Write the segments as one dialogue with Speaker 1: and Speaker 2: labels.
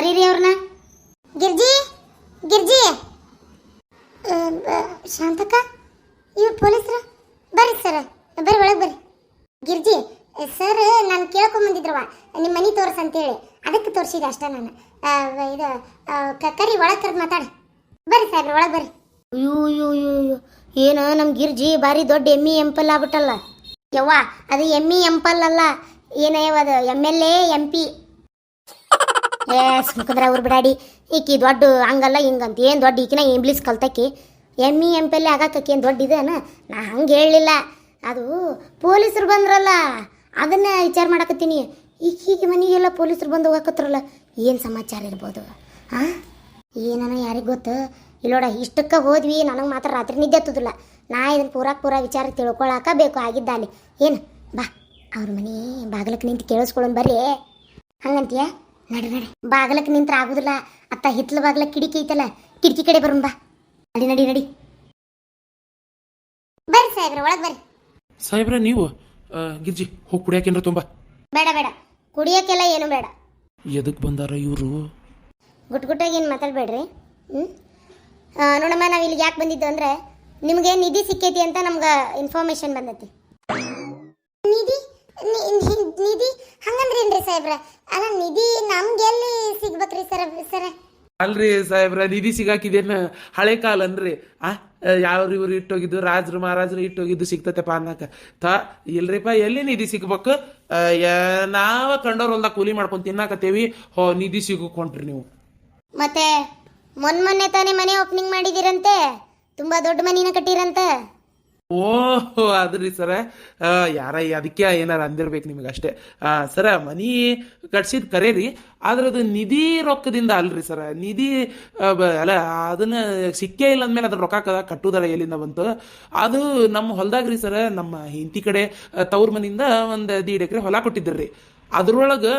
Speaker 1: ಕರೀರಿ ಅವ್ರನ್ನ. ಗಿರ್ಜಿ ಗಿರ್ಜಿ. ಶಾಂತಕ್ಕ, ಇವ್ರು ಪೊಲೀಸ್ರು? ಬರ್ರಿ ಸರ್, ಬರ್ರಿ ಒಳಗೆ ಬರ್ರಿ. ಗಿರ್ಜಿ, ಸರ್, ನಾನು ಕೇಳ್ಕೊಂಬಂದಿದ್ರವ ನಿಮ್ಮ ಮನೆ ಅಂತ ಅಂತೇಳಿ ಅದಕ್ಕೆ ತೋರಿಸಿದೆ ಅಷ್ಟೇ ನಾನು. ಇದು ಕರಿ ಒಳಗೆ ಕರೆದು ಮಾತಾಡ. ಬರ್ರಿ ಸರ್ ಒಳಗೆ ಬರ್ರಿ. ಅಯ್ಯೋ ಅಯ್ಯೋ ಅಯ್ಯೋ ಏನು ನಮ್ಮ ಗಿರ್ಜಿ ಭಾರಿ ದೊಡ್ಡ ಎಮ್ಮಿ ಎಂಪಲ್ ಆಗ್ಬಿಟ್ಟಲ್ಲ. ಯವ್ವ, ಅದು ಎಮ್ಮಿ ಎಂಪಲ್ ಅಲ್ಲ. ಏನಯ್ಯವ ಅದು, M L A, M P. ಏ ಅವ್ರು ಬಿಡಾಡಿ. ಈಕಿ ದೊಡ್ಡ ಹಂಗಲ್ಲ, ಹಿಂಗಂತ ಏನು ದೊಡ್ಡ ಈಕಿನ ಇಂಗ್ಲೀಷ್ ಕಲ್ತಕಿ ಇ ಎಂ ಪಿ ಎಲ್ ಆಗಾಕಿ ಏನು ದೊಡ್ಡ ಇದೇನ? ನಾ ಹಂಗೆ ಹೇಳಲಿಲ್ಲ. ಅದು ಪೊಲೀಸರು ಬಂದ್ರಲ್ಲ, ಅದನ್ನ ವಿಚಾರ ಮಾಡಕತ್ತೀನಿ. ಈಗೀಗ ಮನೆಗೆಲ್ಲ ಪೊಲೀಸರು ಬಂದು ಹೋಗಕತ್ರಲ್ಲ, ಏನು ಸಮಾಚಾರ ಇರ್ಬೋದು? ಹಾಂ ಏನನ ಯಾರಿಗೆ ಗೊತ್ತು? ಇಲ್ಲೋಡ ಇಷ್ಟಕ್ಕೆ ಹೋದ್ವಿ, ನನಗೆ ಮಾತ್ರ ರಾತ್ರಿ ನಿದ್ದೆ ಹತ್ತದಿಲ್ಲ. ನಾ ಇದನ್ನು ಪೂರಾ ಪೂರಾ ವಿಚಾರ ತಿಳ್ಕೊಳಕ ಬೇಕು ಆಗಿದ್ದ ಅಲ್ಲಿ ಏನು? ಬಾ, ಅವ್ರ ಮನೆ ಬಾಗಿಲಕ್ಕೆ ನಿಂತು ಕೇಳಿಸ್ಕೊಳ್ಳೋಣ ಬರ್ರಿ. ಹಂಗಂತೀಯ? ನಡಿ ನಡಿ ಬಾಗಲಕ್ಕೆ ನಿಂತ್ರ ಆಗುದಿಲ್ಲ. ಅತ್ತ ಹಿತ್ಲ ಬಾಗ್ಲ ಕಿಡಿಕಿ ಐತಲ್ಲ ಕಿಟಕಿ ಕಡೆ ಬರೋಣ ಬಾ. ನಡಿ ನಡಿ ನಡಿ. ಬರ್ರಿ ಸಾಹೇಬ್ರ ಒಳಗೆ ಬರ್ರಿ.
Speaker 2: ಸಾಹೇಬ್ರ ನೀವು ಆ, ಗಿರ್ಜಿ ಹೋಗಿ ಕುಡಿಯಾಕೇನ್ರ ತುಂಬ.
Speaker 1: ಬೇಡ ಬೇಡ. ಕುಡಿಯೋಕ್ಕೆಲ್ಲ ಏನು ಬೇಡ.
Speaker 2: ಎದಕ್ಕೆ ಬಂದಾರ ಇವರು?
Speaker 1: ಗುಟ್ ಗುಟ್ಟಾಗಿ ಏನು ಮಾತಾಡಬೇಡ್ರಿ? ಹ್ಞೂ ನೋಡಮ್ಮ ನಾವು ಇಲ್ಲಿ ಯಾಕೆ ಬಂದಿದ್ದು ಅಂದ್ರೆ ನಿಮಗೆ ನಿಧಿ ಸಿಕ್ಕೈತಿ ಅಂತ ನಮ್ಗೆ ಇನ್ಫಾರ್ಮೇಶನ್ ಬಂದೈತಿ. ನಿಧಿ? ನಿಧಿ ಹಂಗಂದ್ರೇನ್ರಿ ಸಾಹೇಬ್ರ? ಅಲ್ಲ ನಿಧಿ ನಮ್ಗೆ ಎಲ್ಲಿ ಸಿಗ್ಬೇಕ್ರಿ ಸರ ಸರ?
Speaker 2: ಅಲ್ರಿ ಸಾಹೇಬ್ರ ನಿಧಿ ಸಿಗಾಕಿದೇನು ಹಳೆ ಕಾಲ ಅನ್ರಿ. ಆ ಯಾವ್ರು ಇವ್ರು ಇಟ್ಟೋಗಿದ್ದು ರಾಜರು ಮಹಾರಾಜರು ಇಟ್ಟೋಗಿದ್ದು ಸಿಗ್ತತೆಪ್ಪ ಅನ್ನಕ. ತ ಇಲ್ರಿಪ್ಪ ಎಲ್ಲಿ ನಿಧಿ ಸಿಗ್ಬೇಕು? ನಾವ ಕಂಡೋರ್ ಹೊಲ್ದಾಗ ಕೂಲಿ ಮಾಡ್ಕೊಂಡ್ ತಿನ್ನಾಕತ್ತೇವಿ. ಹೋ ನಿಧಿ ಸಿಗುಕೊಂಡ್ರಿ ನೀವು.
Speaker 1: ಮತ್ತೆ ಮೊನ್ ಮೊನ್ನೆ ತಾನೇ ಮನೆ ಓಪನಿಂಗ್ ಮಾಡಿದಿರಂತೆ. ತುಂಬಾ ದೊಡ್ಡ ಮನಿನ ಕಟ್ಟಿರಂತೆ.
Speaker 2: ಅದ್ರಿ ಸರ. ಯಾರ, ಅದಕ್ಕೆ ಏನಾರ ಅಂದಿರ್ಬೇಕು ನಿಮಗೆ ಅಷ್ಟೇ ಸರ, ಮನಿ ಕಟ್ಸಿದ್ ಕರೇರಿ. ಆದ್ರೆ ಅದು ನಿಧಿ ರೊಕ್ಕದಿಂದ ಅಲ್ರಿ ಸರ. ನಿಧಿ ಅಲ್ಲ, ಅದನ್ನ ಸಿಕ್ಕೇ ಇಲ್ಲ ಅಂದ್ಮೇಲೆ ಅದ್ರ ರೊಕ್ಕ ಕಟ್ಟುದರ ಎಲ್ಲಿಂದ ಬಂತು? ಅದು ನಮ್ಮ ಹೊಲ್ದಾಗ್ರಿ ಸರ, ನಮ್ಮ ಹಿಂತಿ ಕಡೆ ತವ್ರ ಮನಿಯಿಂದ ಒಂದು ದೀಡ್ ಎಕರೆ ಹೊಲ ಕೊಟ್ಟಿದ್ರಿ. ಅದ್ರೊಳಗೆ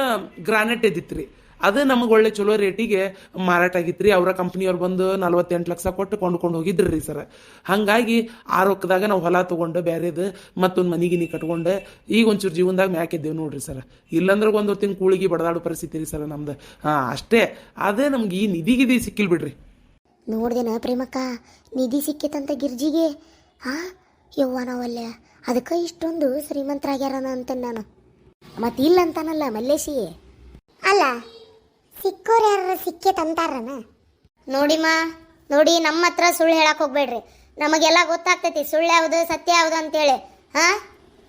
Speaker 2: ಗ್ರಾನೈಟ್ ಎದ್ದಿತ್ರಿ ಅದು ನಮಗೆ ಒಳ್ಳೆ ಚಲೋ ರೇಟಿಗೆ ಮಾರಾಟ ಆಗಿತ್ತು ರೀ ಅವರ ಕಂಪ್ನಿಯವ್ರು ಬಂದು ನಲ್ವತ್ತೆಂಟು ಲಕ್ಷ ಕೊಟ್ಟು ಕೊಂಡ್ಕೊಂಡು ಹೋಗಿದ್ರಿ ರೀ ಸರ್. ಹಾಗಾಗಿ ಆ ರೊಕ್ಕದಾಗ ನಾವು ಹೊಲ ತೊಗೊಂಡು ಬೇರೆದು ಮತ್ತೊಂದು ಮನಿಗಿನಿ ಕಟ್ಕೊಂಡು ಈಗ ಒಂಚೂರು ಜೀವನದಾಗ ಮ್ಯಾಕಿದ್ದೇವೆ ನೋಡ್ರಿ ಸರ್. ಇಲ್ಲಂದ್ರೆ ಒಂದು ಹೊತ್ತಿನ ಕೂಳಿಗೆ ಬಡದಾಡೋ ಪರಿಸ್ಥಿತಿ ರೀ ಸರ್ ನಮ್ದು. ಹಾಂ ಅಷ್ಟೇ. ಅದೇ ನಮ್ಗೆ ಈ ನಿಧಿ ಗಿಧಿ ಸಿಕ್ಕಿಲ್ ಬಿಡ್ರಿ.
Speaker 1: ನೋಡ್ದೇನ ಪ್ರೇಮಕ್ಕ ನಿಧಿ ಸಿಕ್ಕಿತಂತ ಗಿರ್ಜಿಗೆ? ಹಾ ಯವ್ವ ನಾವಲ್ಲೇ. ಅದಕ್ಕೆ ಇಷ್ಟೊಂದು ಶ್ರೀಮಂತರಾಗ್ಯಾರನ ಅಂತ ನಾನು. ಮತ್ತೆ ಇಲ್ಲ ಅಂತಾನಲ್ಲ ಮಲ್ಲೇಶಿ ಅಲ್ಲ ಸಿಕ್ಕೋರು ಯಾರು ಸಿಕ್ಕೇತಂತಾರನ ನೋಡಿಮ್ಮ ನೋಡಿ ನಮ್ಮ ಹತ್ರ ಸುಳ್ಳು ಹೇಳಕ್ ಹೋಗ್ಬೇಡ್ರಿ. ನಮಗೆಲ್ಲ ಗೊತ್ತಾಗ್ತೈತಿ ಸುಳ್ಳು ಯಾವುದು ಸತ್ಯ ಯಾವುದು ಅಂತೇಳಿ. ಹಾ?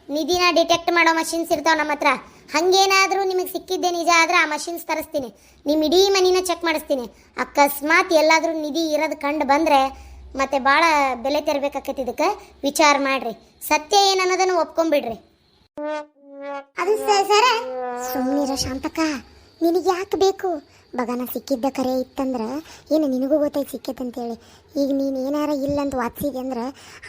Speaker 1: ನಿಧಿನ ಡಿಟೆಕ್ಟ್ ಮಾಡೋ ಮಷಿನ್ಸ್ ಇರ್ತಾವ ನಮ್ಮ ಹತ್ರ. ಹಂಗೇನಾದ್ರೂ ನಿಮಗೆ ಸಿಕ್ಕಿದ್ದೆ ನಿಜ ಆದ್ರೆ ಆ ಮಷಿನ್ಸ್ ತರಿಸ್ತೀನಿ. ನಿಮ್ಮ ಇಡೀ ಮನಿನ ಚೆಕ್ ಮಾಡಿಸ್ತೀನಿ. ಅಕಸ್ಮಾತ್ ಎಲ್ಲಾದ್ರೂ ನಿಧಿ ಇರೋದು ಕಂಡು ಬಂದ್ರೆ ಮತ್ತೆ ಭಾಳ ಬೆಲೆ ತೆರಬೇಕಾಕೈತಿ ಇದಕ್ಕೆ. ವಿಚಾರ ಮಾಡ್ರಿ. ಸತ್ಯ ಏನನ್ನೋದನ್ನು ಒಪ್ಕೊಂಬಿಡ್ರಿ ಅದು ಸರ? ಸುಮ್ಮನಿರ ಶಾಂತಕ್ಕ. ನಿನಗೆ ಯಾಕೆ ಬೇಕು? ಬಗನ ಸಿಕ್ಕಿದ್ದ ಕರೆ ಇತ್ತಂದ್ರೆ ಏನು ನಿನಗೂ ಗೊತ್ತೈತೆ ಸಿಕ್ಕೈತಂತೇಳಿ ಈಗ ನೀನು ಏನಾರ ಇಲ್ಲ ಅಂತ ವಾಚಿಸಿದೆ ಅಂದ್ರೆ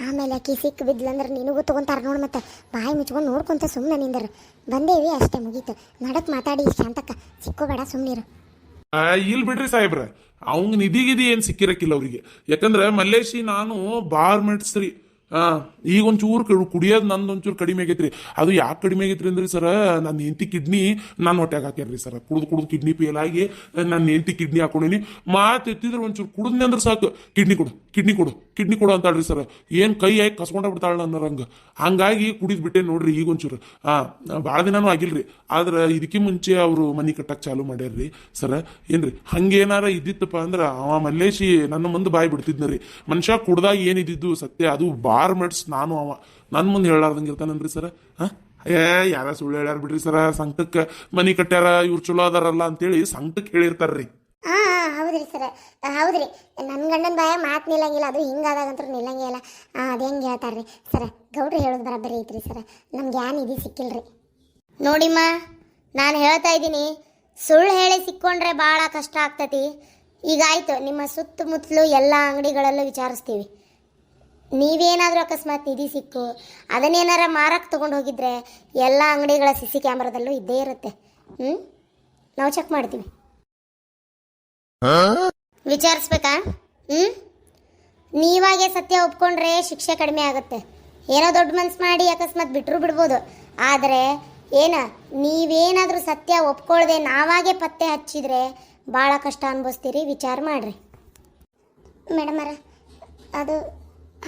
Speaker 1: ಆಮೇಲೆ ಆಕಿ ಸಿಕ್ಕ ಬಿದ್ಲಂದ್ರೆ ನಿನಗೂ ತೊಗೊಂತಾರ ನೋಡಿ ಮತ್ತೆ. ಬಾಯಿ ಮುಚ್ಕೊಂಡು ನೋಡ್ಕೊಂತ ಸುಮ್ಮನೆ ನಿಂದರು. ಬಂದೇವಿ ಅಷ್ಟೇ ಮುಗೀತು. ನಡಕ್ ಮಾತಾಡಿ ಶಾಂತಕ್ಕ. ಸಿಕ್ಕೋಬೇಡ ಸುಮ್ಮನಿರು
Speaker 3: ಆ, ಇಲ್ ಬಿಡ್ರಿ ಸಾಹೇಬ್ರ. ಅವಂಗ ನಿಧಿಗಿದಿ ಏನು ಏನ್ ಸಿಕ್ಕಿರಕ್ಕಿಲ್ಲ ಅವ್ರಿಗೆ. ಯಾಕಂದ್ರೆ ಮಲ್ಲೇಶಿ ನಾನು ಬಾರ್ ಮೆಟ್ಸ್ರಿ ಈಗ ಒಂಚೂರು ಕುಡಿಯೋದು ಕುಡಿಯೋದ್ ನಂದು ಒಂಚೂರು ಕಡಿಮೆ ಆಗೈತ್ರಿ. ಅದು ಯಾಕೆ ಕಡಿಮೆ ಆಗೈತ್ರಿ ಅಂದ್ರಿ ಸರ ನನ್ನ ಹೆಂಡತಿ ಕಿಡ್ನಿ ನಾನು ಹೊಟ್ಟೆಗೆ ಹಾಕ್ಯಾರ್ರಿ ಸರ್. ಕುಡ್ದು ಕುಡಿದು ಕಿಡ್ನಿ ಫೇಲ್ ಆಗಿ ನನ್ನ ಹೆಂಡತಿ ಕಿಡ್ನಿ ಹಾಕೊಂಡಿನಿ. ಮಾತು ಎತ್ತಿದ್ರೆ ಒಂಚೂರು ಕುಡಿದ್ನಿ ಅಂದ್ರೆ ಸಾಕು. ಕಿಡ್ನಿ ಕೊಡು ಕಿಡ್ನಿ ಕೊಡು ಕಿಡ್ನಿ ಕೊಡು ಅಂತಾಳ್ರಿ ಸರ್. ಏನ್ ಕೈ ಹಾಕಿ ಕಸ್ಕೊಂಡ ಬಿಡ್ತಾಳ ಹಂಗೆ ಹಂಗಾಗಿ ಕುಡಿದು ಬಿಟ್ಟೆ ನೋಡ್ರಿ ಈಗ ಒಂಚೂರು ಆ ಭಾಳ ದಿನಾನು ಆಗಿಲ್ರಿ. ಆದ್ರೆ ಇದಕ್ಕೆ ಮುಂಚೆ ಅವರು ಮನಿ ಕಟ್ಟಕ್ ಚಾಲು ಮಾಡ್ಯಾರ್ರಿ. ಸರ, ಏನ್ರಿ, ಹಂಗೇನಾರ ಇದ್ದಿತ್ತಪ್ಪ ಅಂದ್ರೆ ಅವ ಮಲ್ಲೇಶಿ ನನ್ನ ಮುಂದೆ ಬಾಯಿ ಬಿಡ್ತಿದ್ನ ರೀ. ಮನುಷ್ಯ ಕುಡ್ದಾಗ ಏನಿದ್ದಿದ್ದು ಸತ್ಯ, ಅದು ಬಾರ್ ಮೆಟ್ಸ್ ನಾನು ಅವ. ನನ್ನ ಮುಂದೆ ಹೇಳಾರ್ದಂಗೆ ಇರ್ತಾನನ್ರಿ ಸರ್ ಹಾ? ಏ, ಯಾರ ಸುಳ್ಳು ಹೇಳ್ಯಾರ ಬಿಡ್ರಿ ಸರ ಸಂಕಕ್ಕೆ ಮನಿ ಕಟ್ಟ್ಯಾರ ಇವ್ರು ಚಲೋ ಅದಾರಲ್ಲ ಅಂತೇಳಿ ಸಂಕಕ್ಕೆ ಹೇಳಿರ್ತಾರ್ರಿ.
Speaker 1: ಹಾ ಹೌದ್ರಿ ಸರ್ ಹೌದ್ರಿ. ನನ್ನ ಗಂಡನ ಬಾಯ ಮಾತು ನಿಲ್ಲಂಗಿಲ್ಲ. ಅದು ಹಿಂಗಾದಾಗಂತೂ ನಿಲ್ಲಂಗೇ ಇಲ್ಲ. ಅದು ಹೆಂಗೆ ಹೇಳ್ತಾರ್ರಿ? ಸರ್ ಗೌಡ್ರು ಹೇಳೋದು ಬರಬರಿ ಐತ್ರಿ ಸರ್ ನಮ್ಗೆ ಯಾವ ಇದು ಸಿಕ್ಕಿಲ್ರಿ. ನೋಡಿಮ್ಮ ನಾನು ಹೇಳ್ತಾ ಇದ್ದೀನಿ. ಸುಳ್ಳು ಹೇಳಿ ಸಿಕ್ಕೊಂಡ್ರೆ ಭಾಳ ಕಷ್ಟ ಆಗ್ತತಿ. ಈಗಾಯ್ತು ನಿಮ್ಮ ಸುತ್ತಮುತ್ತಲು ಎಲ್ಲ ಅಂಗಡಿಗಳಲ್ಲೂ ವಿಚಾರಿಸ್ತೀವಿ. ನೀವೇನಾದರೂ ಅಕಸ್ಮಾತ್ ನಿಧಿ ಸಿಕ್ಕು, ಅದನ್ನೇನಾರ ಮಾರಕ್ಕೆ ತೊಗೊಂಡು ಹೋಗಿದ್ರೆ ಎಲ್ಲ ಅಂಗಡಿಗಳ ಸಿ ಸಿ ಕ್ಯಾಮ್ರಾದಲ್ಲೂ ಇದ್ದೇ ಇರುತ್ತೆ. ಹ್ಞೂ ನಾವು ಚೆಕ್ ಮಾಡ್ತೀವಿ. ವಿಚಾರಿಸ್ಬೇಕಾ? ಹ್ಞೂ ನೀವಾಗೆ ಸತ್ಯ ಒಪ್ಕೊಂಡ್ರೆ ಶಿಕ್ಷೆ ಕಡಿಮೆ ಆಗುತ್ತೆ. ಏನೋ ದೊಡ್ಡ ಮನ್ಸು ಮಾಡಿ ಅಕಸ್ಮಾತ್ ಬಿಟ್ಟರು ಬಿಡ್ಬೋದು. ಆದರೆ ಏನ, ನೀವೇನಾದರೂ ಸತ್ಯ ಒಪ್ಕೊಳ್ದೆ ನಾವಾಗೆ ಪತ್ತೆ ಹಚ್ಚಿದ್ರೆ
Speaker 4: ಭಾಳ ಕಷ್ಟ ಅನುಭವಿಸ್ತೀರಿ, ವಿಚಾರ ಮಾಡಿರಿ. ಮೇಡಮರ ಅದು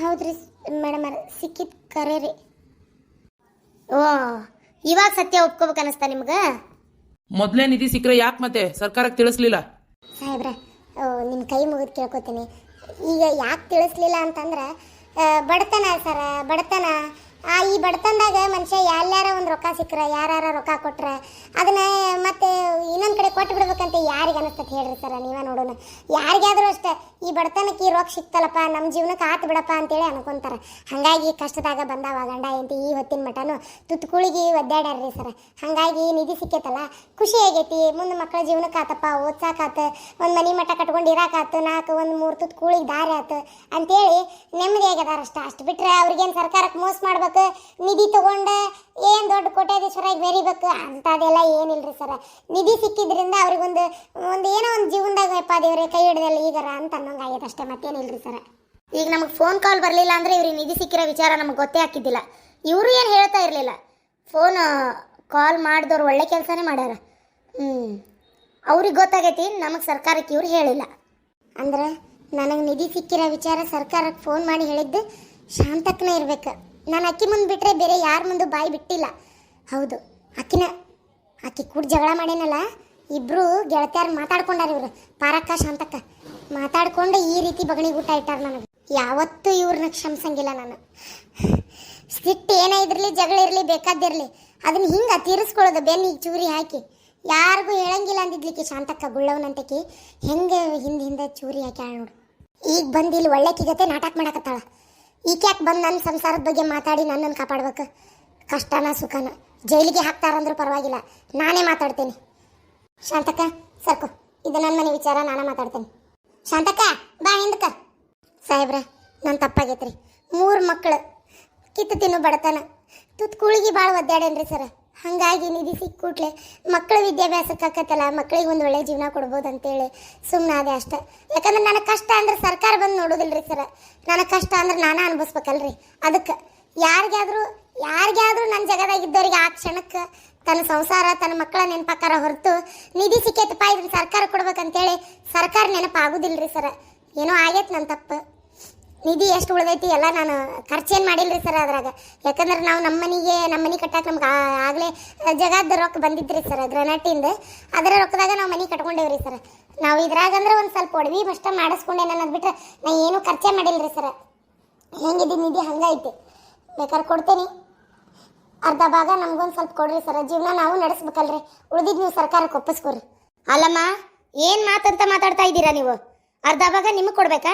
Speaker 4: ಹೌದ್ರಿ ಮೇಡಮ್ ಸಿಕ್ಕಿದ್ ಕರೆ ರೀ. ಓ ಇವಾಗ ಸತ್ಯ ಒಪ್ಕೋಬೇಕು ಅನಿಸ್ತಾ ನಿಮ್ಗೆ?
Speaker 2: ಮೊದಲೇ ನಿಧಿ ಸಿಕ್ಕರೆ ಯಾಕೆ ಮತ್ತೆ? ಸರ್ಕಾರಕ್ಕೆ ತಿಳಿಸ್ಲಿಲ್ಲ.
Speaker 4: ಸಾಹೇಬ್ರ ನಿಮ್ಮ ಕೈ ಮುಗಿದು ಕೇಳ್ಕೊತೀನಿ. ಈಗ ಯಾಕೆ ತಿಳಿಸ್ಲಿಲ್ಲ ಅಂತಂದ್ರೆ ಬಡತನ ಸರ ಬಡತನ. ಆ ಈ ಬಡತನದಾಗ ಮನುಷ್ಯ ಎಲ್ಲಾರ ಒಂದು ರೊಕ್ಕ ಸಿಕ್ಕರೆ ಯಾರ ರೊಕ್ಕ ಕೊಟ್ರೆ ಅದನ್ನ ಮತ್ತೆ ಇನ್ನೊಂದು ಕೊಟ್ಟು ಬಿಡ್ಬೇಕಂತ ಯಾರಿಗೆ ಅನಿಸ್ತದೆ ಹೇಳ್ರಿ ಸರ, ನೀವೇ ನೋಡೋಣ ಯಾರಿಗಾದ್ರೂ ಅಷ್ಟೇ, ಈ ಬಡತನಕ್ಕೆ ಈ ರೋಗ ಸಿಕ್ತಲ್ಲಪ್ಪ ನಮ್ಮ ಜೀವನಕ್ಕೆ ಆತು ಬಿಡಪ್ಪ ಅಂತೇಳಿ ಅನ್ಕೊಂತಾರೆ. ಹಾಗಾಗಿ ಕಷ್ಟದಾಗ ಬಂದಾವ ಗಂಡ ಎಂತಿ ಈ ಹೊತ್ತಿನ ಮಠನು ತುತ್ಕುಳಿಗೆ ಒದ್ದಾಡ್ಯಾರ್ರಿ ಸರ. ಹಂಗಾಗಿ ನಿಧಿ ಸಿಕ್ಕೈತಲ್ಲ, ಖುಷಿ ಆಗೈತಿ. ಮುಂದೆ ಮಕ್ಕಳ ಜೀವನಕ್ಕೆ ಆತಪ್ಪ ಓದ್ಸಾಕಾತ ಒಂದು ಮನೆ ಮಠ ಕಟ್ಕೊಂಡು ಇರಾಕಾತು ನಾಲ್ಕು ಒಂದು ಮೂರು ತುತ್ತು ಕೂಳಿಗೆ ದಾರಿ ಆತು ಅಂತೇಳಿ ನೆಮ್ಮದಿ ಆಗ್ಯದಾರ ಅಷ್ಟ. ಬಿಟ್ರೆ ಅವ್ರಿಗೇನು ಸರ್ಕಾರಕ್ಕೆ ಮೋಸ ಮಾಡ್ಬೇಕು, ನಿಧಿ ತಗೊಂಡು ಏನು ದೊಡ್ಡ ಕೋಟ್ಯಾಧೀಶ್ವರಾಗಿ ಬೆರಿಬೇಕು ಅಂಥದ್ದೆಲ್ಲ ಏನಿಲ್ರಿ ಸರ. ನಿಧಿ ಸಿಕ್ಕಿದ್ರಿಂದ ಅವ್ರಿಗೊಂದು, ಒಂದು ಏನೋ ಒಂದು ಜೀವನದಾಗ ಯಪ್ಪ ದೇವ್ರೆ, ಕೈ ಹಿಡ್ದಲ್ಲ ಈಗರ ಅಂತ ಅನ್ನೋಂಗೆ ಆಗೈತೆ ಅಷ್ಟೇ, ಮತ್ತೇನಿಲ್ರಿ ಸರ ಈಗ ನಮಗೆ ಫೋನ್ ಕಾಲ್ ಬರಲಿಲ್ಲ ಅಂದರೆ ಇವ್ರಿಗೆ ನಿಧಿ ಸಿಕ್ಕಿರೋ ವಿಚಾರ ನಮಗೆ ಗೊತ್ತೇ ಹಾಕಿದ್ದಿಲ್ಲ ಇವರು ಏನು ಹೇಳ್ತಾ ಇರಲಿಲ್ಲ. ಫೋನ್ ಕಾಲ್ ಮಾಡಿದವ್ರು ಒಳ್ಳೆ ಕೆಲಸನೇ ಮಾಡ್ಯಾರ. ಹ್ಞೂ ಅವ್ರಿಗೆ ಗೊತ್ತಾಗೈತಿ, ನಮಗೆ ಸರ್ಕಾರಕ್ಕೆ ಇವ್ರು ಹೇಳಿಲ್ಲ. ಅಂದ್ರೆ ನನಗೆ ನಿಧಿ ಸಿಕ್ಕಿರೋ ವಿಚಾರ ಸರ್ಕಾರಕ್ಕೆ ಫೋನ್ ಮಾಡಿ ಹೇಳಿದ್ದು ಶಾಂತಕ್ಕನೇ ಇರಬೇಕು. ನಾನು ಅಕ್ಕಿ ಮುಂದೆ ಬಿಟ್ಟರೆ ಬೇರೆ ಯಾರ ಮುಂದೆ ಬಾಯಿ ಬಿಟ್ಟಿಲ್ಲ. ಹೌದು. ಅಕ್ಕಿನ, ಅಕ್ಕಿ ಕೂಡ ಜಗಳ ಮಾಡೇನಲ್ಲ. ಇಬ್ರು ಗೆಳತಿಯಾರು ಮಾತಾಡ್ಕೊಂಡಾರ ಇವ್ರು. ಪಾರಕ್ಕ ಶಾಂತಕ್ಕ ಮಾತಾಡ್ಕೊಂಡು ಈ ರೀತಿ ಬಗಣಿ ಊಟ ಇಟ್ಟಾರ ನನಗೆ. ಯಾವತ್ತೂ ಇವ್ರನ್ನ ಕ್ಷಮಿಸಂಗಿಲ್ಲ ನಾನು. ಸಿಟ್ಟು ಏನೇ ಇದ್ರಲಿ, ಜಗಳ ಇರಲಿ, ಬೇಕಾದಿರಲಿ ಅದನ್ನ ಹಿಂಗೆ ತೀರಿಸ್ಕೊಳ್ಳೋದು ಬೆನ್ನಿಗೆ ಚೂರಿ ಹಾಕಿ. ಯಾರಿಗೂ ಹೇಳಂಗಿಲ್ಲ ಅಂದಿದ್ಲಿಕ್ಕೆ ಶಾಂತಕ್ಕ, ಗುಳ್ಳವನಂತಕಿ ಹೆಂಗೆ ಹಿಂದೆ ಹಿಂದೆ ಚೂರಿ ಹಾಕಿ ನೋಡು. ಈಗ ಬಂದು ಇಲ್ಲಿ ಒಳ್ಳೆಕಿಗತೆ ನಾಟಕ ಮಾಡಕತ್ತಾಳ. ಈಕ್ಯಾಕ್ ಯಾಕೆ ಬಂದು ನನ್ನ ಸಂಸಾರದ ಬಗ್ಗೆ ಮಾತಾಡಿ ನನ್ನನ್ನು ಕಾಪಾಡ್ಬೇಕು. ಕಷ್ಟನ ಸುಖನ. ಜೈಲಿಗೆ ಹಾಕ್ತಾರಂದ್ರೂ ಪರವಾಗಿಲ್ಲ. ನಾನೇ ಮಾತಾಡ್ತೇನೆ. ಶಾಂತಕ್ಕ, ಸರ್ಕು. ಇದು ನನ್ನ ಮನೆ ವಿಚಾರ, ನಾನು ಮಾತಾಡ್ತೇನೆ. ಶಾಂತಕ್ಕ, ಬಾ ಹಿಂದಕ್ಕ. ಸಾಹೇಬ್ರ ನನ್ನ ತಪ್ಪಾಗೈತ್ರಿ. ಮೂರು ಮಕ್ಕಳು ಕಿತ್ತು ತಿನ್ನು ಬಡತನ. ತುತ್ಕುಳಿಗೆ ಭಾಳ ಒದ್ದಾಡೇನ್ರಿ ಸರ್? ಹಾಗಾಗಿ ನಿಧಿ ಸಿಕ್ಕ ಕೂಡ್ಲೆ ಮಕ್ಕಳ ವಿದ್ಯಾಭ್ಯಾಸಕ್ಕೆ ಆಕತ್ತಲ್ಲ ಮಕ್ಕಳಿಗೆ ಒಂದು ಒಳ್ಳೆ ಜೀವನ ಕೊಡ್ಬೋದು ಅಂತೇಳಿ ಸುಮ್ಮನೆ ಅದೇ ಅಷ್ಟೆ. ಯಾಕಂದ್ರೆ ನನಗೆ ಕಷ್ಟ ಅಂದ್ರೆ ಸರ್ಕಾರ ಬಂದು ನೋಡೋದಿಲ್ರಿ ಸರ್? ನನಗೆ ಕಷ್ಟ ಅಂದ್ರೆ ನಾನು ಅನ್ಭವಿಸ್ಬೇಕಲ್ರಿ? ಅದಕ್ಕೆ, ಯಾರಿಗಾದ್ರೂ ಯಾರಿಗಾದ್ರೂ ನನ್ನ ಜಗದಾಗಿದ್ದವ್ರಿಗೆ ಆ ಕ್ಷಣಕ್ಕೆ ತನ್ನ ಸಂಸಾರ, ತನ್ನ ಮಕ್ಕಳ ನೆನಪಾಕಾರ ಹೊರತು ನಿಧಿ ಸಿಕ್ಕೈತಪ್ಪ ಇದ್ರ ಸರ್ಕಾರ ಕೊಡ್ಬೇಕಂತೇಳಿ ಸರ್ಕಾರ ನೆನಪಾಗೋದಿಲ್ರಿ ಸರ. ಏನೋ ಆಗೈತೆ ನನ್ನ ತಪ್ಪು. ನಿಧಿ ಎಷ್ಟು ಉಳಿದೈತಿ ಎಲ್ಲ ನಾನು ಖರ್ಚೇನು ಮಾಡಿಲ್ಲರಿ ಸರ್ ಅದ್ರಾಗ. ಯಾಕಂದ್ರೆ ನಾವು ನಮ್ಮ ಮನೆಗೆ ನಮ್ಮ ಮನೆ ಕಟ್ಟಕ್ಕೆ ನಮ್ಗೆ ಆಗಲೇ ಜಗದ ರೊಕ್ಕ ಬಂದಿದ್ರಿ ಸರ್ ಗ್ರನಟಿಂದ ಅದರ ರೊಕ್ಕದಾಗ ನಾವು ಮನೆ ಕಟ್ಕೊಂಡೇವ್ರಿ ಸರ್. ನಾವು ಇದ್ರಾಗಂದ್ರೆ ಒಂದು ಸ್ವಲ್ಪ ಒಡವಿ ಅಷ್ಟ ಮಾಡಿಸ್ಕೊಂಡೆ ನಾನು ಬಿಟ್ರೆ ನಾ ಏನೂ ಖರ್ಚೇ ಮಾಡಿಲ್ಲರಿ ಸರ್. ಹೆಂಗಿದೆ ನಿಧಿ, ಹಂಗೈತಿ. ಬೇಕಾದ್ರೆ ಕೊಡ್ತೇನೆ. ಅರ್ಧ ಭಾಗ ನಮ್ಗೊಂದು ಸ್ವಲ್ಪ ಕೊಡ್ರಿ ಸರ್. ಜೀವನ ನಾವು ನಡೆಸ್ಬೇಕಲ್ರಿ. ಉಳಿದಿದ್ದು ನೀವು ಸರ್ಕಾರಕ್ಕೆ ಒಪ್ಪಿಸ್ಕೊಡ್ರಿ ಅಲ್ಲಮ್ಮ, ಏನು ಮಾತಂತ ಮಾತಾಡ್ತಾ ಇದ್ದೀರಾ ನೀವು? ಅರ್ಧ ಭಾಗ ನಿಮಗೆ ಕೊಡ್ಬೇಕಾ?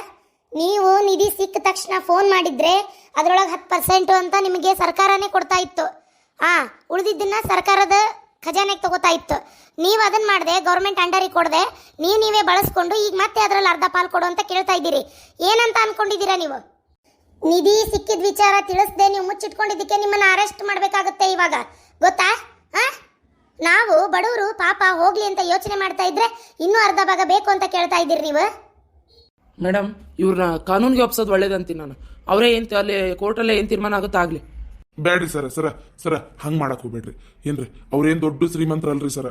Speaker 4: ನೀವು ನಿಧಿ ಸಿಕ್ಕ ತಕ್ಷಣ ಫೋನ್ ಮಾಡಿದ್ರೆ ಅದರೊಳಗೆ ಹತ್ತು ಪರ್ಸೆಂಟು ಅಂತ ನಿಮಗೆ ಸರ್ಕಾರನೇ ಕೊಡ್ತಾ ಇತ್ತು. ಆ, ಉಳಿದಿದ್ದನ್ನ ಸರ್ಕಾರದ ಖಜಾನೆಗೆ ತಗೋತಾ ಇತ್ತು. ನೀವು ಅದನ್ನು ಮಾಡಿದೆ, ಗೌರ್ಮೆಂಟ್ ಅಂಡರಿಗೆ ಕೊಡದೆ, ನೀವು ನೀವೇ ಬಳಸ್ಕೊಂಡು ಈಗ ಮತ್ತೆ ಅದರಲ್ಲಿ ಅರ್ಧ ಪಾಲು ಕೊಡು ಅಂತ ಕೇಳ್ತಾ ಇದ್ದೀರಿ. ಏನಂತ ಅನ್ಕೊಂಡಿದ್ದೀರಾ ನೀವು? ನಿಧಿ ಸಿಕ್ಕಿದ ವಿಚಾರ ತಿಳಿಸ್ದೆ ನೀವು ಮುಚ್ಚಿಟ್ಕೊಂಡಿದ್ದಕ್ಕೆ ನಿಮ್ಮನ್ನ ಅರೆಸ್ಟ್ ಮಾಡಬೇಕಾಗುತ್ತೆ ಇವಾಗ. ಗೊತ್ತಾ? ಆ ನಾವು ಬಡವರು ಪಾಪ ಹೋಗ್ಲಿ ಅಂತ ಯೋಚನೆ ಮಾಡ್ತಾ ಇದ್ರೆ ಇನ್ನೂ ಅರ್ಧ ಭಾಗ ಬೇಕು ಅಂತ ಕೇಳ್ತಾ ಇದ್ದೀರಿ ನೀವು?
Speaker 2: ಮೇಡಮ್ ಇವ್ರನ್ನ ಕಾನೂನಿಗೆ ಒಪ್ಸೋದು ಒಳ್ಳೇದಂತೀನಿ ನಾನು. ಅವರೇ ಏನು ಅಲ್ಲಿ ಕೋರ್ಟಲ್ಲೇ ಏನು ತೀರ್ಮಾನ ಆಗುತ್ತೆ ಆಗಲಿ.
Speaker 3: ಬ್ಯಾಡ್ರಿ ಸರ ಸರ ಸರ ಹಂಗ್ ಮಾಡಕ್ ಹೋಗ್ಬೇಡ್ರಿ. ಏನ್ರಿ ಅವ್ರೇನ್ ದೊಡ್ಡ ಶ್ರೀಮಂತರಲ್ರಿ ಸರ?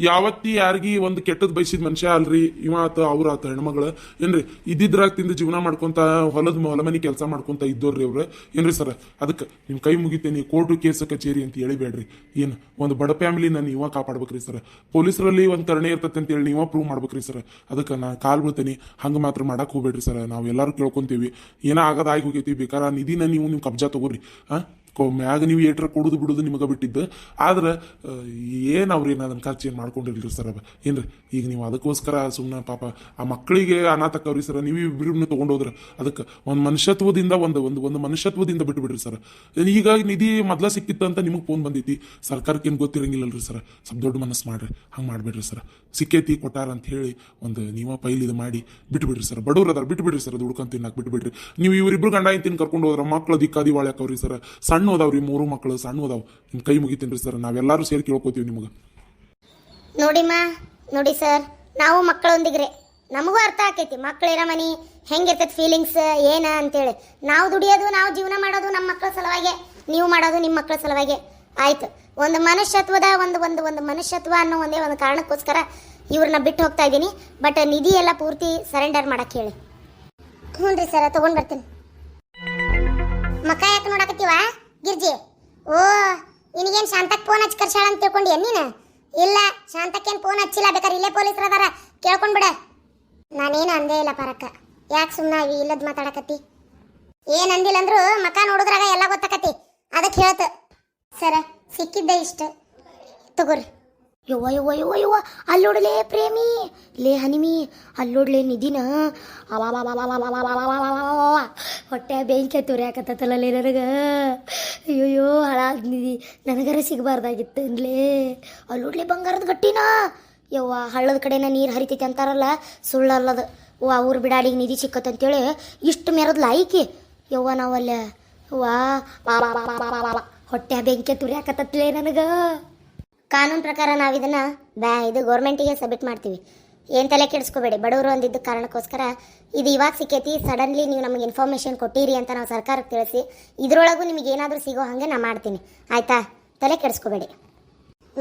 Speaker 3: ಯಾವತ್ತಿ ಯಾರಿಗಿ ಒಂದು ಕೆಟ್ಟದ್ ಬಯಸಿದ ಮನುಷ್ಯ ಅಲ್ರಿ, ಇವ ಆತ, ಅವ್ರ ಆತ, ಹೆಣ್ಮಗಳು. ಏನ್ರಿ, ಇದ್ದಿದ್ರಾಗ ತಿಂದು ಜೀವನ ಮಾಡ್ಕೊಂತ, ಹೊಲದ ಹೊಲ ಮನಿ ಕೆಲಸ ಮಾಡ್ಕೊಂತ ಇದ್ದೋರ್ರಿ ಅವ್ರು. ಏನ್ರಿ ಸರ್, ಅದಕ್ಕೆ ನಿಮ್ ಕೈ ಮುಗಿತೇನೆ ಕೋರ್ಟು ಕೇಸ್ ಕಚೇರಿ ಅಂತ ಹೇಳಿಬೇಡ್ರಿ ಏನು, ಒಂದು ಬಡ ಫ್ಯಾಮಿಲಿ ನಾನು ಇವ ಕಾಪಾಡ್ಬೇಕ್ರಿ ಸರ್. ಪೊಲೀಸರಲ್ಲಿ ಒಂದು ತರಣೆ ಇರ್ತೈತೆ ಅಂತ ಹೇಳಿ ನೀವ ಪ್ರೂವ್ ಮಾಡ್ಬೇಕ್ರಿ ಸರ್. ಅದಕ್ಕೆ ನಾ ಕಾಲ್ ಬೀಳ್ತೇನೆ, ಹಂಗೆ ಮಾತ್ರ ಮಾಡಕ್ ಹೋಗ್ಬೇಡ್ರಿ ಸರ್. ನಾವು ಎಲ್ಲಾರು ಕೇಳ್ಕೊಂತೀವಿ. ಏನೋ ಆಗದ ಆಗಿ ಹೋಗೈತಿ, ಬೇಕಾರ ನಿಧಿನ ನೀವು ನಿಮ್ಮ ಕಬ್ಜಾ ತಗೋರಿ. ಹಾ ಕೊ- ಮ್ಯಾಗ ನೀವು ಏಟ್ರ ಕೊಡುದು ಬಿಡೋದು ನಿಮಗೆ ಬಿಟ್ಟಿದ್ದು. ಆದ್ರೆ ಏನು ಅವ್ರು ಏನು ಅದನ್ನ ಖರ್ಚು ಏನು ಮಾಡ್ಕೊಂಡಿಲ್ರಿ ಸರ್ ಏನ್ರಿ? ಈಗ ನೀವು ಅದಕ್ಕೋಸ್ಕರ ಸುಮ್ಮನೆ ಪಾಪ ಆ ಮಕ್ಕಳಿಗೆ ಅನಾಥಕ್ಕವ್ರಿ ಸರ್, ನೀವು ಇಬ್ಬರನ್ನ ತೊಗೊಂಡೋದ್ರ. ಅದಕ್ಕೆ ಒಂದು ಮನುಷ್ಯತ್ವದಿಂದ ಒಂದು ಒಂದು ಒಂದು ಮನುಷ್ಯತ್ವದಿಂದ ಬಿಟ್ಟು ಬಿಡ್ರಿ ಸರ್. ಈಗ ನಿಧಿ ಮೊದಲ ಸಿಕ್ಕಿತ್ತು ಅಂತ ನಿಮಗೆ ಫೋನ್ ಬಂದೈತಿ. ಸರ್ಕಾರಕ್ಕೆ ಏನು ಗೊತ್ತಿರಂಗಿಲ್ಲಲ್ರಿ ಸರ್. ಸ್ವಲ್ಪ ದೊಡ್ಡ ಮನಸ್ಸು ಮಾಡ್ರಿ. ಹಂಗೆ ಮಾಡಿಬಿಡ್ರಿ ಸರ್. ಸಿಕ್ಕೇತಿ, ಕೊಟ್ಟಾರ ಅಂತ ಹೇಳಿ ಒಂದು ನೀವ ಪೈಲ್ ಇದು ಮಾಡಿ ಬಿಟ್ಬಿಡ್ರಿ ಸರ್. ಬಡವ್ರು ಅದಾರ, ಬಿಟ್ಬಿಡ್ರಿ ಸರ್. ಅದು ತಿನ್ನಕ್ಕೆ ಬಿಟ್ಬಿಡ್ರಿ. ನೀವು ಇವರಿಬ್ರು ಗಂಡ ತಿನ್ ಕರ್ಕೊಂಡು ಹೋದ್ರ, ಮಕ್ಳು ದಿಕ್ಕಾದಿ ವಾಳ್ಯಾಕವ್ರಿ ಸರ್. ಸಣ್ಣ ಹೋದಾವ್ರಿ ಮೂರು ಮಕ್ಕಳು ಸಣ್ಣ ಹೋದಾವ್ ನಿಮ್ ಕೈ ಮುಗಿತೀನಿ ಸರ್, ನಾವೆಲ್ಲರೂ ಸೇರಿ ಕೇಳ್ಕೊತೀವಿ ನಿಮಗೆ.
Speaker 4: ನೋಡಿಮ್ಮ ನೋಡಿ ಸರ್, ನಾವು ಮಕ್ಕಳೊಂದಿಗ್ರೆ. ನಮಗೂ ಅರ್ಥ ಆಕೈತಿ ಮಕ್ಕಳಿರೋ ಮನಿ, ಹೆಂಗಿರ್ತೈತಿ ಫೀಲಿಂಗ್ಸ್ ಏನ ಅಂತೇಳಿ. ನಾವು ದುಡಿಯೋದು, ನಾವು ಜೀವನ ಮಾಡೋದು ನಮ್ಮ ಮಕ್ಕಳ ಸಲುವಾಗಿ, ನೀವು ಮಾಡೋದು ನಿಮ್ಮ ಮಕ್ಕಳ ಸಲುವಾಗಿ. ಆಯ್ತು, ಒಂದು ಮನುಷ್ಯತ್ವದ ಒಂದು ಒಂದು ಒಂದು ಮನುಷ್ಯತ್ವ ಅನ್ನೋ ಒಂದೇ ಒಂದು ಕಾರಣಕ್ಕೋಸ್ಕರ ಇವ್ರನ್ನ ಬಿಟ್ಟು ಹೋಗ್ತಾ ಇದ್ದೀನಿ. ಬಟ್ ನಿಧಿ ಎಲ್ಲ ಪೂರ್ತಿ ಸರೆಂಡರ್ ಮಾಡಕ್ಕೆ ಹೇಳಿ. ಹ್ಞೂ ರೀ ಸರ್, ತಗೊಂಡ್ ಬರ್ತೀನಿ. ಮಕ್ಕ ಯಾಕೆ ನೋಡಕತ್ತೀವ? ಗಿರ್ಜಿ, ಓ, ನಿನಗೇನು ಶಾಂತಕ್ಕೆ ಫೋನ್ ಹಚ್ಚಿ ಕರ್ಸಾಳ ಅಂತ ತಿಳ್ಕೊಂಡಿ ನೀನು? ಇಲ್ಲ, ಶಾಂತಕ್ಕೇನು ಫೋನ್ ಹಚ್ಚಿಲ್ಲ, ಬೇಕಾದ್ರೆ ಇಲ್ಲೇ ಪೊಲೀಸರು ಅದಾರ. ಕೇಳ್ಕೊಂಡ್ಬಿಡ ನಾನೇನು ಅಂದೇ ಇಲ್ಲ ಪರಕ್ಕ. ಯಾಕೆ ಸುಮ್ಮನೆ ಇಲ್ಲದ್ದು ಮಾತಾಡಕತ್ತಿ? ಏನು ಅಂದಿಲ್ಲ ಅಂದ್ರು ಮಕ ನೋಡಿದ್ರಾಗ ಎಲ್ಲ ಗೊತ್ತಾಕತ್ತಿ. ಅದಕ್ಕೆ ಹೇಳ್ತ. ಸರ, ಸಿಕ್ಕಿದ್ದೆ ಇಷ್ಟು. ತಗೋರಿ.
Speaker 1: ಯವ್ವ ಯವ್ವ ಯವ್ವ ಯವ್ವ ಅಲ್ಲೋಡ್ಲೇ ಪ್ರೇಮಿ ಲೇ ಹನಿಮಿ ಅಲ್ಲೋಡ್ಲೇ ನಿಧಿನ ಹೊಟ್ಟೆ ಬೆಂಕಿ ತುರ್ಯಾಕತ್ತಲ್ಲ ಲೇ ನನಗೆ ಅಯ್ಯೋಯ್ಯೋ ಹಾಳಾದ ನಿಧಿ ನನಗರ ಸಿಗಬಾರ್ದಾಗಿತ್ತು ಅನ್ಲೇ ಅಲ್ಲೋಡ್ಲೇ ಬಂಗಾರದ ಗಟ್ಟಿನ ಯವ್ವ ಹಳ್ಳದ ಕಡೆನ ನೀರು ಹರಿತೈತಿ ಅಂತಾರಲ್ಲ ಸುಳ್ಳಲ್ಲದು ವಾ ಊರು ಬಿಡಾಡಿಗೆ ನಿಧಿ ಸಿಕ್ಕತ್ತಂತೇಳಿ ಇಷ್ಟು ಮೇರದ್ ಆಯ್ಕೆ ಯವ್ವ ನಾವಲ್ಲ ವಾ ಹೊಟ್ಟೆ ಬೆಂಕಿ ತುರ್ಯಾಕತ್ತತ್ಲೇ ನನಗೆ
Speaker 4: ಕಾನೂನು ಪ್ರಕಾರ ನಾವು ಇದನ್ನ ಬ್ಯಾ, ಇದು ಗೌರ್ಮೆಂಟಿಗೆ ಸಬ್ಮಿಟ್ ಮಾಡ್ತೀವಿ. ಏನು ತಲೆ ಕೆಡಿಸ್ಕೋಬೇಡಿ. ಬಡವರು ಅಂದಿದ್ದ ಕಾರಣಕ್ಕೋಸ್ಕರ ಇದು ಇವಾಗ ಸಿಕ್ಕೈತಿ. ಸಡನ್ಲಿ ನೀವು ನಮಗೆ ಇನ್ಫಾರ್ಮೇಷನ್ ಕೊಟ್ಟಿರಿ ಅಂತ ನಾವು ಸರ್ಕಾರಕ್ಕೆ ತಿಳಿಸಿ, ಇದ್ರೊಳಗೂ ನಿಮಗೆ ಏನಾದರೂ ಸಿಗೋ ಹಾಗೆ ನಾ ಮಾಡ್ತೀನಿ. ಆಯ್ತಾ? ತಲೆ ಕೆಡಿಸ್ಕೋಬೇಡಿ.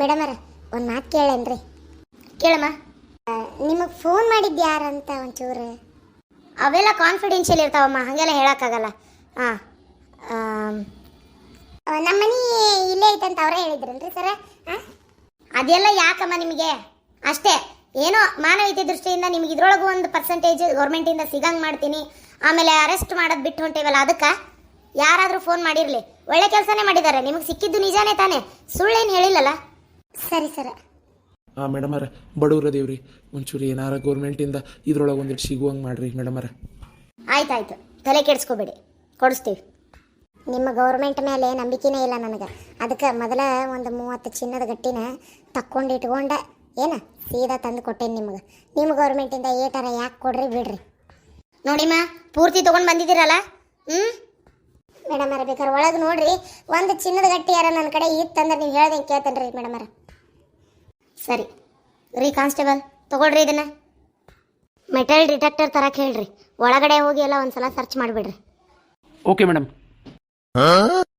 Speaker 4: ಮೇಡಮರ ಒಂದು ಮಾತು ಕೇಳೇನ್ರಿ. ಕೇಳಮ್ಮ. ನಿಮಗೆ ಫೋನ್ ಮಾಡಿದ್ದು ಯಾರಂತ ಒಂಚೂರು? ಅವೆಲ್ಲ ಕಾನ್ಫಿಡೆನ್ಷಿಯಲ್ ಇರ್ತಾವಮ್ಮ, ಹಾಗೆಲ್ಲ ಹೇಳೋಕ್ಕಾಗಲ್ಲ. ಹಾಂ ನಮ್ಮ ಮನೆ ಇಲ್ಲೇ ಐತಂತ ಅವರೇ ಹೇಳಿದ್ರಲ್ರಿ ಸರ. ಅದೆಲ್ಲ ಯಾಕಮ್ಮ ನಿಮಗೆ? ಅಷ್ಟೇ. ಏನೋ ಮಾನವೀಯತೆ ದೃಷ್ಟಿಯಿಂದ ನಿಮ್ಗೆ ಇದ್ರೊಳಗೂ ಒಂದು ಪರ್ಸೆಂಟೇಜ್ ಗೌರ್ಮೆಂಟಿಂದ ಸಿಗಂಗ್ ಮಾಡ್ತೀನಿ. ಆಮೇಲೆ ಅರೆಸ್ಟ್ ಮಾಡೋದು ಬಿಟ್ಟು ಹೊಂಟೇವಲ್ಲ ಅದಕ್ಕೆ? ಯಾರಾದರೂ ಫೋನ್ ಮಾಡಿರಲಿ. ಒಳ್ಳೆ ಕೆಲಸನೇ ಮಾಡಿದ್ದಾರೆ. ನಿಮಗೆ ಸಿಕ್ಕಿದ್ದು ನಿಜಾನೇ ತಾನೇ? ಸುಳ್ಳೇನು ಹೇಳಿಲ್ಲಲ್ಲ? ಸರಿ ಸರ.
Speaker 2: ಆ ಮೇಡಮರ ಬಡವ್ರ ದೇವ್ರಿ. ಒಂಚೂರು ಏನಾರ ಗೌರ್ಮೆಂಟಿಂದ ಇದ್ರೊಳಗೆ ಒಂದಿಟ್ಟು ಸಿಗುವಂಗೆ ಮಾಡ್ರಿ ಮೇಡಮರ
Speaker 4: ಆಯ್ತಾಯ್ತು. ತಲೆ ಕೆಡಿಸ್ಕೋಬೇಡಿ. ಕೊಡಿಸ್ತೀವಿ. ನಿಮ್ಮ ಗೌರ್ಮೆಂಟ್ ಮೇಲೆ ನಂಬಿಕೆನೇ ಇಲ್ಲ ನನಗೆ. ಅದಕ್ಕೆ ಮೊದಲ ಒಂದು ಮೂವತ್ತು ಚಿನ್ನದ ಗಟ್ಟಿನ ತಕ್ಕೊಂಡು ಇಟ್ಕೊಂಡೆ. ಏನ? ಸೀದಾ ತಂದು ಕೊಟ್ಟೇನಿ ನಿಮಗೆ. ನಿಮ್ಮ ಗೌರ್ಮೆಂಟಿಂದ ಏಟಾರ ಯಾಕೆ ಕೊಡ್ರಿ ಬಿಡ್ರಿ. ನೋಡಿಮ್ಮ ಪೂರ್ತಿ ತೊಗೊಂಡು ಬಂದಿದ್ದೀರಲ್ಲ? ಹ್ಞೂ ಮೇಡಮರ ಬೇಕಾದ್ರೆ ಒಳಗೆ ನೋಡ್ರಿ. ಒಂದು ಚಿನ್ನದ ಗಟ್ಟಿ ಯಾರ ನನ್ನ ಕಡೆ ಇತ್ತಂದ್ರೆ ನೀವು ಹೇಳ್ದಂಗೆ ಕೇಳ್ತೇನೆ ರೀ ಮೇಡಮರ ಸರಿ. ರೀ ಕಾನ್ಸ್ಟೇಬಲ್ ತಗೊಳ್ರಿ ಇದನ್ನು. ಮೆಟಲ್ ಡಿಟೆಕ್ಟರ್ ತರಕ್ಕೆ ಹೇಳ್ರಿ ಒಳಗಡೆ ಹೋಗಿ ಎಲ್ಲ ಒಂದು ಸಲ ಸರ್ಚ್ ಮಾಡಿಬಿಡ್ರಿ.
Speaker 2: Okay madam 嗯、啊。